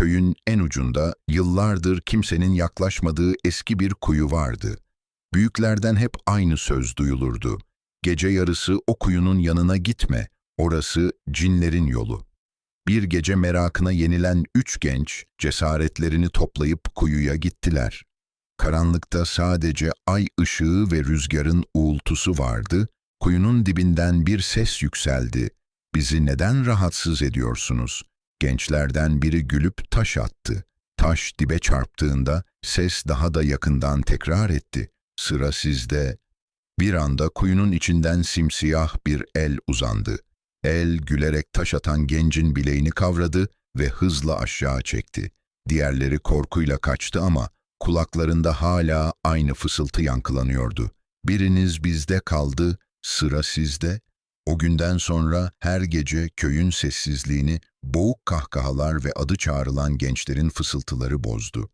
köyün en ucunda yıllardır kimsenin yaklaşmadığı eski bir kuyu vardı. Büyüklerden hep aynı söz duyulurdu. Gece yarısı o kuyunun yanına gitme, orası cinlerin yolu. Bir gece merakına yenilen üç genç cesaretlerini toplayıp kuyuya gittiler. Karanlıkta sadece ay ışığı ve rüzgarın uğultusu vardı. Kuyunun dibinden bir ses yükseldi. Bizi neden rahatsız ediyorsunuz? Gençlerden biri gülüp taş attı. Taş dibe çarptığında ses daha da yakından tekrar etti. Sıra sizde. Bir anda kuyunun içinden simsiyah bir el uzandı. El gülerek taş atan gencin bileğini kavradı ve hızla aşağı çekti. Diğerleri korkuyla kaçtı ama kulaklarında hala aynı fısıltı yankılanıyordu. Biriniz bizde kaldı, sıra sizde. O günden sonra her gece köyün sessizliğini boğuk kahkahalar ve adı çağrılan gençlerin fısıltıları bozdu.